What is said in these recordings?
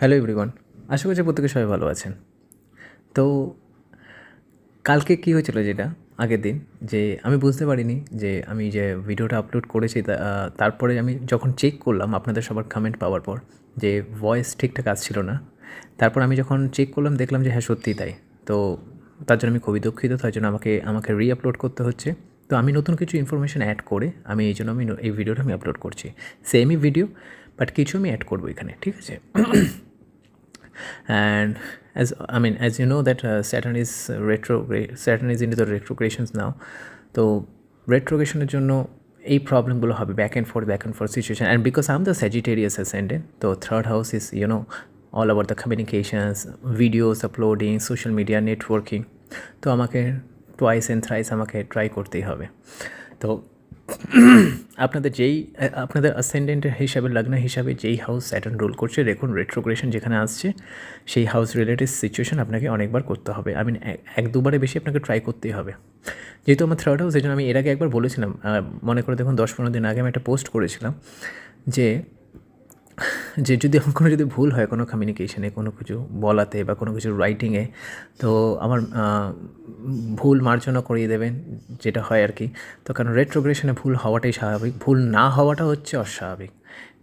Hello everyone আশা করছি প্রত্যেকে সবাই ভালো আছেন। তো কালকে কী হয়েছিল যেটা? আগের দিন, যে আমি বুঝতে পারিনি যে আমি যে ভিডিওটা আপলোড করেছি তারপরে আমি যখন চেক করলাম, আপনাদের সবার কমেন্ট পাওয়ার পর, যে ভয়েস ঠিকঠাক আসছিল না, তারপর আমি যখন চেক করলাম, দেখলাম যে হ্যাঁ সত্যিই তাই। তো তার জন্য আমি খুবই দুঃখিত, তার জন্য আমাকে আমাকে রি আপলোড করতে হচ্ছে। তো আমি নতুন কিছু ইনফরমেশান অ্যাড করে, আমি এই জন্য আমি এই ভিডিওটা আমি আপলোড করছি। সেমই ভিডিও বাট কিছু আমি অ্যাড করব এখানে ঠিক আছে and mean, as you know that uh, Saturn is uh, retrograde. Saturn is into the retrogradations now. তো রেট্রোগেশনের জন্য এই প্রবলেমগুলো হবে back and forth back and forth situation and because um the Sagittarius ascendant তো third house is you know all over the communications videos uploading social media networking তো আমাকে twice and thrice আমাকে ট্রাই করতেই হবে তো আপনাদের যেই আপনাদের অ্যাসেন্ডেন্টের হিসাবে, লগ্ন হিসাবে যেই হাউস স্যাটার্ন রোল করছে, দেখুন রেট্রোগ্রেশন যেখানে আসছে, সেই হাউস রিলেটেড সিচুয়েশন আপনাকে অনেকবার করতে হবে। আই মিন এক দুবারে বেশি আপনাকে ট্রাই করতেই হবে। যেহেতু আমার থার্ড হাউস এই জন্য আমি এর আগে একবার বলেছিলাম মনে করে দেখুন দশ পনেরো দিন আগে আমি একটা পোস্ট করেছিলাম যে যে যদি কোনো যদি ভুল হয় কোনো কমিউনিকেশনে কোনো কিছু বলাতে বা কোনো কিছু রাইটিংয়ে তো আমার ভুল মার্জনা করিয়ে দেবেন, যেটা হয় আর কি। তো কারণ রেট্রোগ্রেশনে ভুল হওয়াটাই স্বাভাবিক, ভুল না হওয়াটা হচ্ছে অস্বাভাবিক,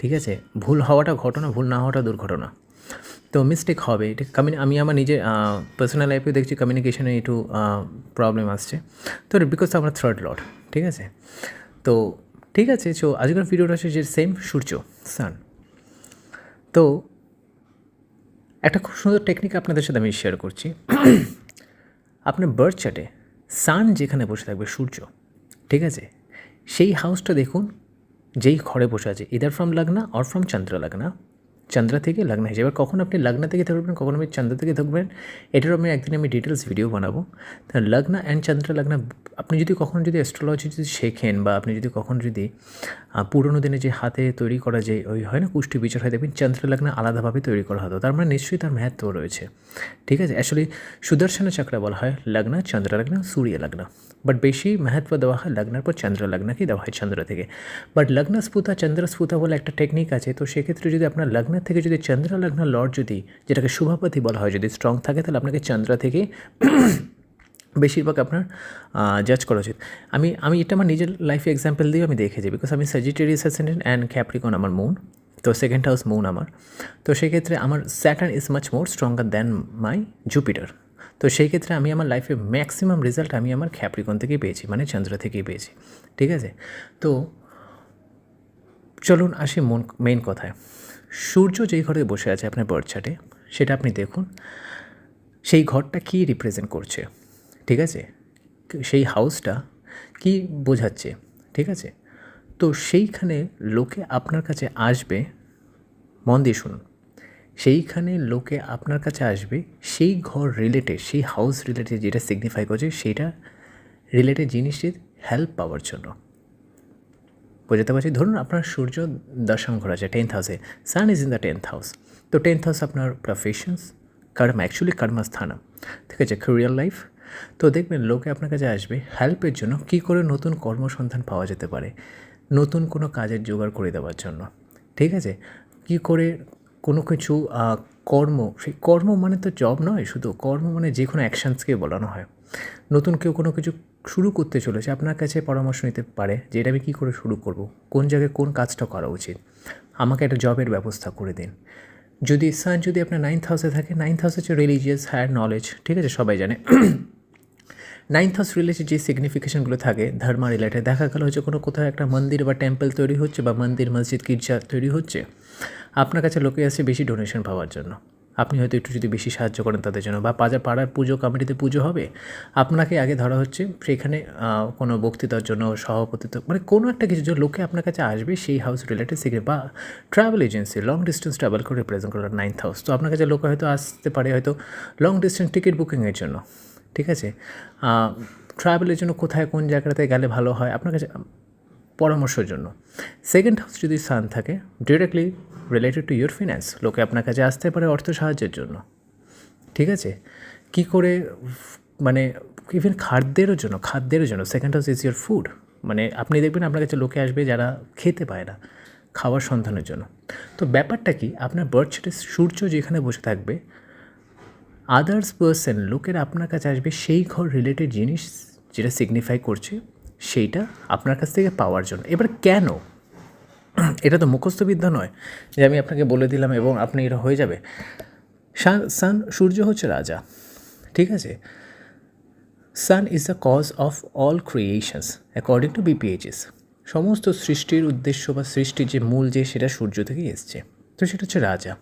ঠিক আছে? ভুল হওয়াটা ঘটনা, ভুল না হওয়াটা দুর্ঘটনা। তো মিস্টেক হবে, এটা কমিউনি আমি আমার নিজে পার্সোনাল লাইফে দেখছি কমিউনিকেশনে একটু প্রবলেম আসছে। তো বিকজ আমার থার্ড লট ঠিক আছে? তো ঠিক আছে সো আজকের ভিডিওটা হচ্ছে যে সেম সূর্য সান তো একটা খুব সুন্দর টেকনিক আপনাদের সাথে আমি শেয়ার করছি। আপনার বার্থ চার্টে সান যেখানে বসে থাকবে, সূর্য, ঠিক আছে? সেই হাউসটা দেখুন, যেই ঘরে বসে আছে either from lagna or from Chandra lagna Chandra থেকে লগ্ন হিসেবে এবার কখন আপনি লগ্ন থেকে থাকবেন কখন আপনি চন্দ্র থেকে থাকবেন এটারও আমি একদিন আমি ডিটেলস ভিডিও বানাবো। তা লগ্ন অ্যান্ড চন্দ্র লগ্ন আপনি যদি কখনো যদি অ্যাস্ট্রোলজি যদি শেখেন বা আপনি যদি কখনো যদি পুরনো দিনে যে হাতে তৈরি করা যে ওই হয় না কুষ্টি বিচার হয়, দেখবেন চন্দ্রলগ্ন আলাদাভাবে তৈরি করা হতো। তার মানে নিশ্চয়ই তার মাহাত্ম রয়েছে। ঠিক আছে? অ্যাকচুয়ালি সুদর্শন চক্র বলা হয় লগ্ন, চন্দ্রলগ্ন সূর্য লগ্ন বাট বেশি মাহাত্ম দেওয়া হয় লগ্নের পর চন্দ্র লগ্নকেই দেওয়া হয় চন্দ্র থেকে। বাট লগ্ন স্পুতা চন্দ্র স্পুতা বলে একটা টেকনিক আছে, তো সেক্ষেত্রে যদি আপনার লগ্ন থেকে যদি চন্দ্র লগ্ন লর্ড যদি, যেটাকে শুভাপতি বলা হয়, যদি স্ট্রং থাকে, তাহলে আপনাকে চন্দ্র থেকে বেশিরভাগ আপনার জাজ করা উচিত। আমি আমি এটা আমার নিজের লাইফে এক্সাম্পল দিয়ে আমি দেখেছি বিকজ আমি সাজিটেরিয়াস অ্যাসেন্ডেন্ট অ্যান্ড ক্যাপ্রিকন আমার মুন তো সেকেন্ড হাউস মুন আমার। তো সেক্ষেত্রে আমার Saturn is much more stronger than my Jupiter তো সেই ক্ষেত্রে আমি আমার লাইফে ম্যাক্সিমাম রেজাল্ট আমি আমার ক্যাপ্রিকন থেকেই পেয়েছি মানে চন্দ্র থেকেই পেয়েছি। ঠিক আছে? তো চলুন আসি মন মেইন কথায়। সূর্য যেই ঘরে বসে আছে আপনার বার্থ চার্টে সেটা আপনি দেখুন। সেই ঘরটা কী রিপ্রেজেন্ট করছে? ঠিক আছে? সেই হাউসটা কি বোঝাচ্ছে? ঠিক আছে? তো সেইখানে লোকে আপনার কাছে আসবে, মন দিয়ে শুনুন। সেইখানে লোকে আপনার কাছে আসবে, সেই ঘর রিলেটেড সেই হাউস রিলেটেড যেটা সিগনিফাই করছে সেইটা রিলেটেড জিনিসটির হেল্প পাওয়ার জন্য। বোঝাতে পারছি? ধরুন আপনার সূর্য দশম ঘর আছে টেন্থ হাউসে sun is in the tenth house তো টেন্থ হাউস আপনার প্রফেশনস কর্ম অ্যাকচুয়ালি কর্মস্থান। ঠিক আছে? ক্যারিয়ার লাইফ তো দেখবেন, লোকে আপনার কাছে আসবে হেল্পের জন্য কী করে নতুন কর্মসন্ধান পাওয়া যেতে পারে, নতুন কোনো কাজের জোগাড় করে দেওয়ার জন্য। ঠিক আছে? কী করে কোনো কিছু কর্ম, সেই কর্ম মানে তো জব নয়, শুধু কর্ম মানে যে কোনো অ্যাকশানসকে বলানো হয়। নতুন কেউ কোনো কিছু শুরু করতে চলেছে, আপনার কাছে পরামর্শ নিতে পারে যে, এটা আমি কী করে শুরু করব? কোন জায়গায় কোন কাজটা করা উচিত? আমাকে একটা জবের ব্যবস্থা করে দিন। যদি সান যদি আপনার নাইন্থ হাউসে থাকে নাইন্থ হাউস হচ্ছে রিলিজিয়াস হায়ার নলেজ ঠিক আছে? সবাই জানে। নাইন্থ হাউস রিলেটেড যে সিগনিফিকেশনগুলো থাকে ধর্ম রিলেটেড দেখা গেল হচ্ছে কোনো কোথাও একটা মন্দির বা টেম্পল তৈরি হচ্ছে বা মন্দির, মসজিদ, গির্জা তৈরি হচ্ছে, আপনার কাছে লোকে আসে বেশি ডোনেশন পাওয়ার জন্য। আপনি হয়তো একটু যদি বেশি সাহায্য করেন তাদের জন্য, বা পাজা পাড়ার পুজো কমিটিতে পুজো হবে, আপনাকে আগে ধরা হচ্ছে সেখানে কোনো বক্তৃতার জন্য, সভাপতিত্ব মানে কোনো একটা কিছু যে লোকে আপনার কাছে আসবে, সেই হাউস রিলেটেড সিগনি বা travel agency long distance travel করে রিপ্রেজেন্ট করার নাইন্থ হাউস তো আপনার কাছে লোক হয়তো আসতে পারে, হয়তো লং ডিস্টেন্স টিকিট বুকিংয়ের জন্য। ঠিক আছে? ট্রাভেলের জন্য কোথায়, কোন জায়গাটাতে গেলে ভালো হয়? আপনার কাছে পরামর্শের জন্য। সেকেন্ড হাউস যদি সান থাকে directly related to your finance লোকে আপনার কাছে আসতে পারে অর্থ সাহায্যের জন্য। ঠিক আছে? কি করে মানে ইভেন খাদ্যেরও জন্য খাদ্যেরও জন্য second house is your food মানে আপনি দেখবেন আপনার কাছে লোকে আসবে যারা খেতে পায় না, খাওয়ার সন্ধানের জন্য। তো ব্যাপারটা কি, আপনার বার্থ সূর্য যেখানে বসে থাকবে আদার্স পার্সন লোকের আপনার কাছে আসবে, সেই ঘর রিলেটেড জিনিস যেটা সিগনিফাই করছে, সেইটা আপনার কাছ থেকে পাওয়ার জন্য। এবার কেন? এটা তো মুখস্থবিদ্যা নয় যে আমি আপনাকে বলে দিলাম এবং আপনি এটা হয়ে যাবে। সান সূর্য হচ্ছে রাজা, ঠিক আছে? Sun is the cause of all creations according to BPHS সমস্ত সৃষ্টির উদ্দেশ্য বা সৃষ্টির যে মূল যে, সেটা সূর্য থেকেই এসছে। তো সেটা হচ্ছে রাজা।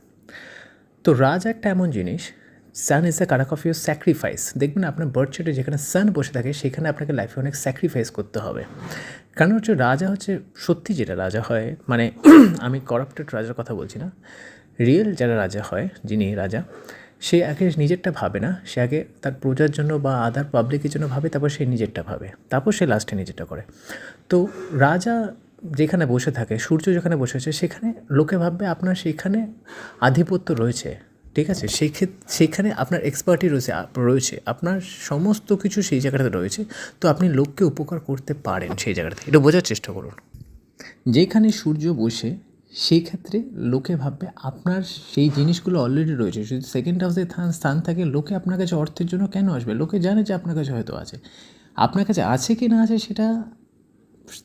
তো রাজা একটা এমন জিনিস sun is the karak of your sacrifice দেখবেন আপনার বার্থ চার্টে যেখানে সান বসে থাকে, সেখানে আপনাকে লাইফে অনেক স্যাক্রিফাইস করতে হবে। কারণ হচ্ছে রাজা হচ্ছে সত্যি যেটা রাজা হয় মানে আমি করাপ্টেড রাজার কথা বলছি না। রিয়েল যারা রাজা হয়, যিনি রাজা, সে আগে নিজেরটা ভাবে না। সে আগে তার প্রজার জন্য বা আদার পাবলিকের জন্য ভাবে, তারপর সে নিজেরটা ভাবে। তারপর সে লাস্টে নিজেরটা করে। তো রাজা যেখানে বসে থাকে, সূর্য যেখানে বসে আছে, সেখানে লোকে ভাববে আপনার সেখানে আধিপত্য রয়েছে। ঠিক আছে? সেই সেখানে আপনার এক্সপার্টি রয়েছে রয়েছে। আপনার সমস্ত কিছু সেই জায়গাটাতে রয়েছে। তো আপনি লোককে উপকার করতে পারেন সেই জায়গাটাতে এটা বোঝার চেষ্টা করুন। যেখানে সূর্য বসে, সেই ক্ষেত্রে লোকে ভাববে, আপনার সেই জিনিসগুলো অলরেডি রয়েছে। যদি সেকেন্ড হাউসে স্থান থাকে, লোকে আপনার কাছে অর্থের জন্য কেন আসবে? লোকে জানে যে আপনার কাছে হয়তো আছে। আপনার কাছে আছে কি না আছে সেটা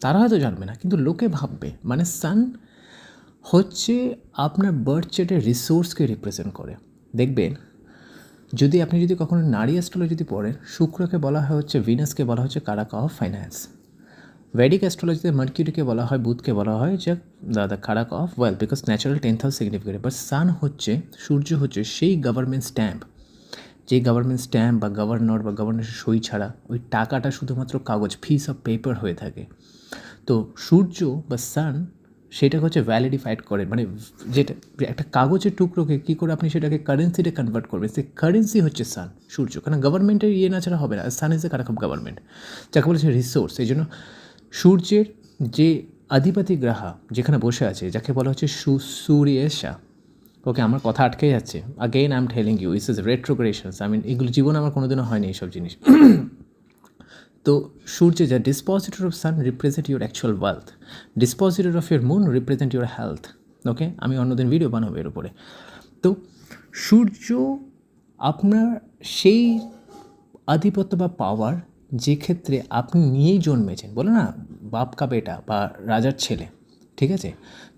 তারা হয়তো জানবে না। কিন্তু লোকে ভাববে মানে সান হচ্ছে আপনার বার্থ চার্টের রিসোর্সকে রিপ্রেজেন্ট করে। দেখবেন, যদি আপনি যদি কখনো নারী অ্যাস্ট্রোলজি যদি পড়েন, শুক্রকে বলা হয় হচ্ছে ভিনাসকে বলা হচ্ছে কারাকা অফ ফাইন্যান্স ভেডিক অ্যাস্ট্রোলজিতে মার্কিউরিকে বলা হয় বুধকে বলা হয় যে the karak of wealth because natural tenth house significant but sun হচ্ছে, সূর্য হচ্ছে সেই গভর্নমেন্ট স্ট্যাম্প যে গভর্নমেন্ট স্ট্যাম্প বা গভর্নর বা গভর্নরের সই ছাড়া ওই টাকাটা শুধুমাত্র কাগজ ফিস অফ পেপার হয়ে থাকে। তো সূর্য বা সান সেটাকে হচ্ছে ভ্যালিডিফাইড করে মানে যেটা, একটা কাগজের টুকরোকে কী করে আপনি সেটাকে কারেন্সিতে কনভার্ট করবেন? সে কারেন্সি হচ্ছে সান সূর্য। কারণ গভর্নমেন্টের ইয়ে না ছাড়া হবে না sun is a karak of government যাকে বলেছে রিসোর্স এই জন্য সূর্যের যে আধিপতি গ্রাহা, যেখানে বসে আছে, যাকে বলা হচ্ছে সুসূর্যেশা ওকে, আমার কথা আটকে যাচ্ছে। Again I am telling you is is retrogressions I mean এগুলো জীবন আমার কোনোদিনও হয়নি এইসব জিনিস। তো সূর্য যা dispositor of sun represent your actual wealth dispositor of your moon represent your health okay আমি অন্যদিন ভিডিও বানাবো এর উপরে। তো সূর্য আপনার সেই আধিপত্য বা পাওয়ার যে ক্ষেত্রে আপনি নিয়েই জন্মেছেন, বলে না? বাপ কা বেটা বা রাজার ছেলে, ঠিক আছে?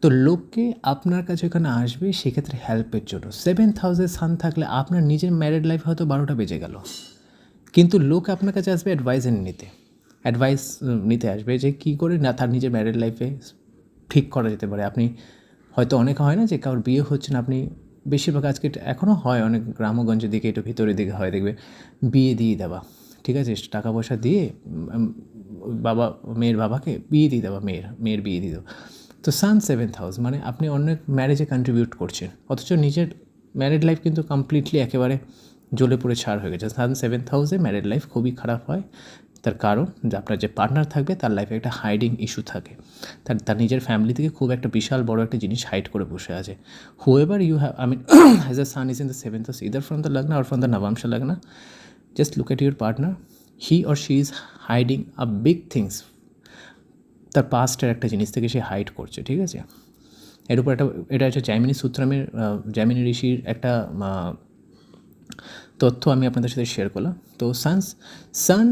তো লোককে আপনার কাছে ওখানে আসবে সেক্ষেত্রে হেল্পের জন্য। সেভেন্থ হাউসে সান থাকলে আপনার নিজের ম্যারিড লাইফ হয়তো বারোটা বেজে গেল। কিন্তু লোক আপনার কাছে আসবে অ্যাডভাইস নিতে। অ্যাডভাইস নিতে আসবে যে কী করে না তার নিজের ম্যারিড লাইফে ঠিক করা যেতে পারে। আপনি হয়তো অনেক হয় না যে কারোর বিয়ে হচ্ছে না, আপনি বেশিরভাগ আজকে এখনও হয়, অনেক গ্রামগঞ্জের দিকে একটু ভিতরের দিকে হয়, দেখবে বিয়ে দিয়ে দেওয়া, ঠিক আছে? টাকা পয়সা দিয়ে বাবা, মেয়ের বাবাকে বিয়ে দিয়ে দেওয়া, মেয়ের মেয়ের বিয়ে দিয়ে দেওয়া। তো সান সেভেন্থ হাউস মানে আপনি অনেক ম্যারেজে কন্ট্রিবিউট করছেন, অথচ নিজের ম্যারিড লাইফ কিন্তু কমপ্লিটলি একেবারে জ্বলে পড়ে ছাড় হয়ে গেছে। সান সেভেন্থ হাউসে ম্যারিড লাইফ খুবই খারাপ হয়। তার কারণ যে আপনার যে পার্টনার থাকবে, তার লাইফে একটা হাইডিং ইস্যু থাকে। তার তার নিজের ফ্যামিলি থেকে খুব একটা বিশাল বড় একটা জিনিস হাইড করে বসে আছে। Whoever you have I mean has a sun is in the seventh house either from the lagna or from the Navamsa lagna just look at your partner he or she is hiding a big things তার পাস্টের একটা জিনিস থেকে সে hide করছে, ঠিক আছে? এর উপর একটা, এটা হচ্ছে জ্যামিনী সূত্রামের জ্যামিনী ঋষির একটা তথ্য আমি আপনাদের সাথে শেয়ার করলাম। তো সানস সান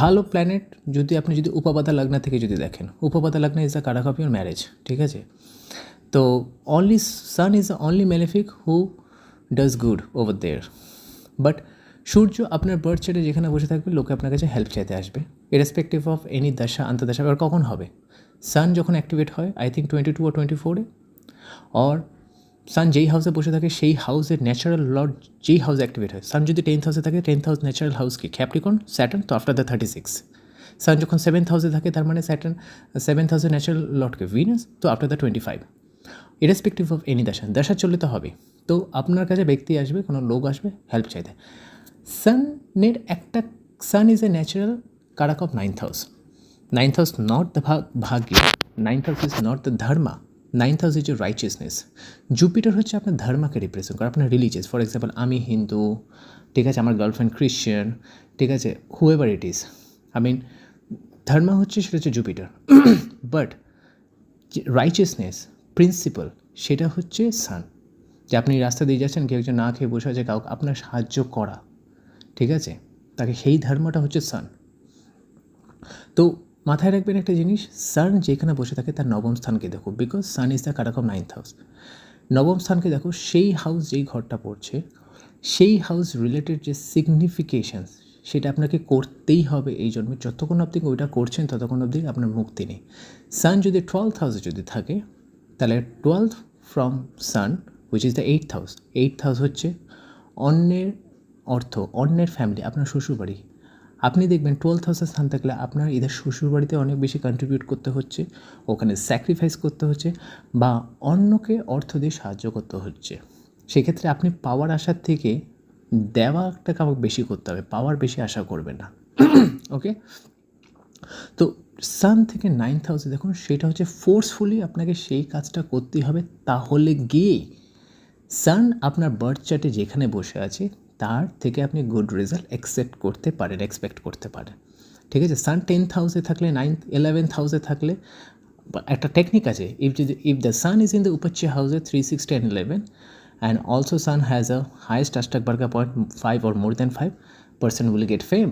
ভালো প্ল্যানেট যদি আপনি যদি উপাবাদা লগ্না থেকে যদি দেখেন Upapada lagna is the karak of your marriage ঠিক আছে? তো only sun is the only malefic who does good over there but সূর্য আপনার বার্থ চার্টে যেখানে বসে থাকবে, লোকে আপনার কাছে হেল্প চাইতে আসবে ইরেসপেক্টিভ অফ এনি দশা আন্তর্দশা আর কখন হবে? সান যখন অ্যাক্টিভেট হয় আই থিঙ্ক টোয়েন্টি টু ও টোয়েন্টি ফোরে অর সান যেই হাউসে বসে থাকে, সেই হাউসের ন্যাচারাল লর্ড যেই হাউসে অ্যাক্টিভেট হয় সান যদি টেন্থ হাউসে থাকে টেন্থ হাউস ন্যাচারাল হাউস কি? ক্যাপ্রিকন স্যাটার্ন তো after the thirty six sun যখন সেভেন্থ হাউসে থাকে, তার মানে স্যাটার্ন সেভেন্থ হাউসে ন্যাচারাল লর্ডকে ভিনাস তো after the twenty five irrespective of any dasha দশা চললে তো হবে তো আপনার কাছে ব্যক্তি আসবে, কোনো লোক আসবে হেল্প চাইতে। সানের একটা sun is a natural karak of ninth house ninth house not the bhagya ninth house is not the dharma ninth house is righteousness Jupiter হচ্ছে আপনার ধর্মাকে রিপ্রেজেন্ট করে, আপনার রিলিজিয়াস ফর এক্সাম্পল আমি হিন্দু, ঠিক আছে, আমার গার্লফ্রেন্ড খ্রিশ্চান ঠিক আছে whatever it is I mean ধর্মা হচ্ছে, সেটা হচ্ছে জুপিটার বাট রাইচিয়াসনেস প্রিন্সিপাল সেটা হচ্ছে সান যে আপনি রাস্তা দিয়ে যাচ্ছেন, কেউ একজন না খেয়ে বসে আছে, কাউকে আপনার সাহায্য করা। ঠিক আছে? তাকে সেই ধর্মটা হচ্ছে সান তো মাথায় রাখবেন একটা জিনিস সান যেখানে বসে থাকে তার নবম স্থানকে দেখো because sun is the karak of ninth house নবম স্থানকে দেখো, সেই হাউস যেই ঘরটা পড়ছে, সেই হাউস রিলেটেড যে সিগনিফিকেশানস সেটা আপনাকে করতেই হবে এই জন্মে। যতক্ষণ আপনি ওইটা করছেন, ততক্ষণ অবধি আপনার মুক্তি নেই। সান যদি টুয়েলথ হাউসে যদি থাকে, তাহলে twelfth from sun which is the eight house eight house হচ্ছে অন্যের অর্থ, অন্যের ফ্যামিলি আপনার শ্বশুরবাড়ি। আপনি দেখবেন টুয়েলথ হাউসের স্থান থাকলে আপনার এদের শ্বশুরবাড়িতে অনেক বেশি কন্ট্রিবিউট করতে হচ্ছে, ওখানে স্যাক্রিফাইস করতে হচ্ছে, বা অন্যকে অর্থ দিয়ে সাহায্য করতে হচ্ছে। সেক্ষেত্রে আপনি পাওয়ার আশার থেকে দেওয়াটাকে আমাকে বেশি করতে হবে পাওয়ার বেশি আশা করবে না। ওকে তো সান থেকে নাইন্থ হাউসে দেখুন, সেটা হচ্ছে ফোর্সফুলি আপনাকে সেই কাজটা করতেই হবে, তাহলে গিয়ে সান আপনার বার্থ চার্টে যেখানে বসে আছে তার থেকে আপনি গুড রেজাল্ট অ্যাকসেপ্ট করতে পারেন এক্সপেক্ট করতে পারেন ঠিক আছে সান টেন্থ হাউসে থাকলে নাইন্থ ইলেভেন্থ হাউসে থাকলে একটা টেকনিক আছে ইফ যদি if the sun is in the upachaya হাউসে three sixty and eleven and also sun has a highest ashtak varga point five or more than five person will get fame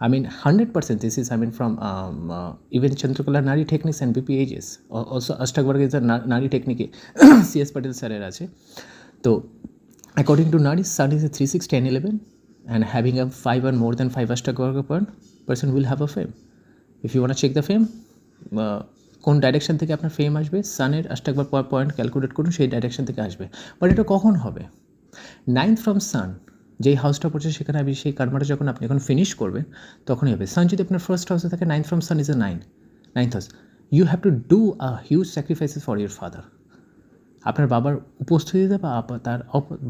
I mean, 100% this is, I mean, from um, uh, even Chandrakala Nari Techniques and BPHs. Al- Also, Ashtagvarga is a Na- Nari Technique. C.S. Patel স্যারের আছে according to নারী sun is a three six ten eleven and having a five or more than five Ashtagvarga point person will have a fame if you want check the fame কোন direction থেকে আপনার ফেম আসবে সানের অষ্টাকবার point calculate করুন, সেই direction থেকে আসবে। But এটা কখন হবে? নাইন্থ ফ্রম সান যেই হাউসটা পড়ছে সেখানে আপনি সেই কর্মটা যখন আপনি এখন ফিনিশ করবেন, তখনই হবে। সান যদি আপনার ফার্স্ট হাউসে থাকে ninth from sun is a nine ninth house you have to do a huge sacrifices for your father আপনার বাবার উপস্থিতিতে বা তার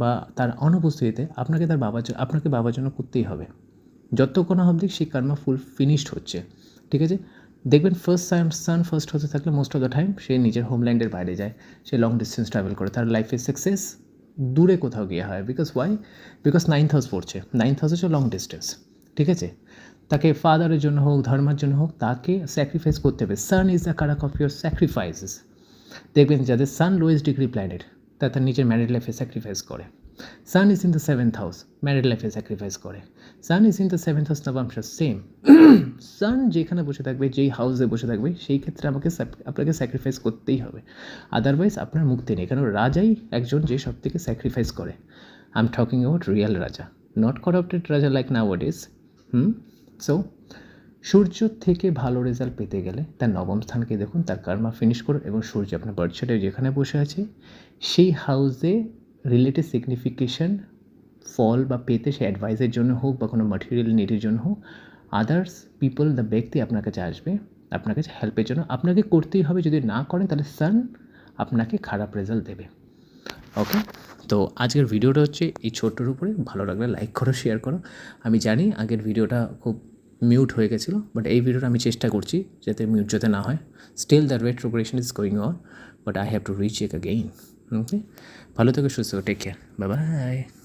বা তার অনুপস্থিতিতে আপনাকে তার বাবার আপনাকে বাবার জন্য করতেই হবে। যতক্ষণ অবধি সেই কর্ম ফুল ফিনিশড হচ্ছে, ঠিক আছে? দেখবেন ফার্স্ট টাইম সান ফার্স্ট হতে থাকলে মোস্ট অফ দ্য টাইম সে নিজের হোমল্যান্ডের বাইরে যায়, সে লং ডিস্টেন্স ট্রাভেল করে। তার লাইফে সাকসেস দূরে কোথাও গিয়ে হয়। Because why because ninth house পড়ছে। নাইন্থ হাউস হচ্ছে লং ডিস্টেন্স ঠিক আছে? তাকে ফাদারের জন্য হোক, ধর্মের জন্য হোক, তাকে স্যাক্রিফাইস করতে হবে। Sun is the karak of your sacrifices দেখবেন যাদের সান লোয়েস্ট ডিগ্রি প্ল্যানেট তা তার নিজের ম্যারিড লাইফে স্যাক্রিফাইস করে। Sun is in the seventh house married লাইফে স্যাক্রিফাইস করে। Sun is in the seventh house Navamsa same sun যেখানে বসে থাকবে, যেই হাউসে বসে থাকবে, সেই ক্ষেত্রে আমাকে আপনাকে স্যাক্রিফাইস করতেই হবে। আদারওয়াইজ আপনার মুক্তি নেই, কারণ রাজাই একজন যে সব থেকে স্যাক্রিফাইস করে। I am talking about real raja not corrupted raja like now is hmm? So সূর্য থেকে ভালো রেজাল্ট পেতে গেলে তার নবম স্থানকে দেখুন, তার কর্মা ফিনিশ করুন এবং সূর্য আপনার বার্থ যেখানে বসে আছে, সেই হাউসে রিলেটেড সিগনিফিকেশন ফল বা পেতে সে অ্যাডভাইসের জন্য হোক বা কোনো মাটেরিয়াল নিডের জন্য হোক আদার্স পিপল দ্য ব্যক্তি আপনার কাছে আসবে, আপনার কাছে হেল্পের জন্য। আপনাকে করতেই হবে, যদি না করেন তাহলে সান আপনাকে খারাপ রেজাল্ট দেবে। ওকে তো আজকের ভিডিওটা হচ্ছে এই ছোট্টর উপরে ভালো লাগলে লাইক করো শেয়ার করো। আমি জানি আগের ভিডিওটা খুব মিউট হয়ে গেছিল বাট এই ভিডিওটা আমি চেষ্টা করছি যাতে মিউট যাতে না হয়। Still the retrogression is going on but I have to reach it again okay ভালো থেকে, সুস্থ টেক কেয়ার বাই বাই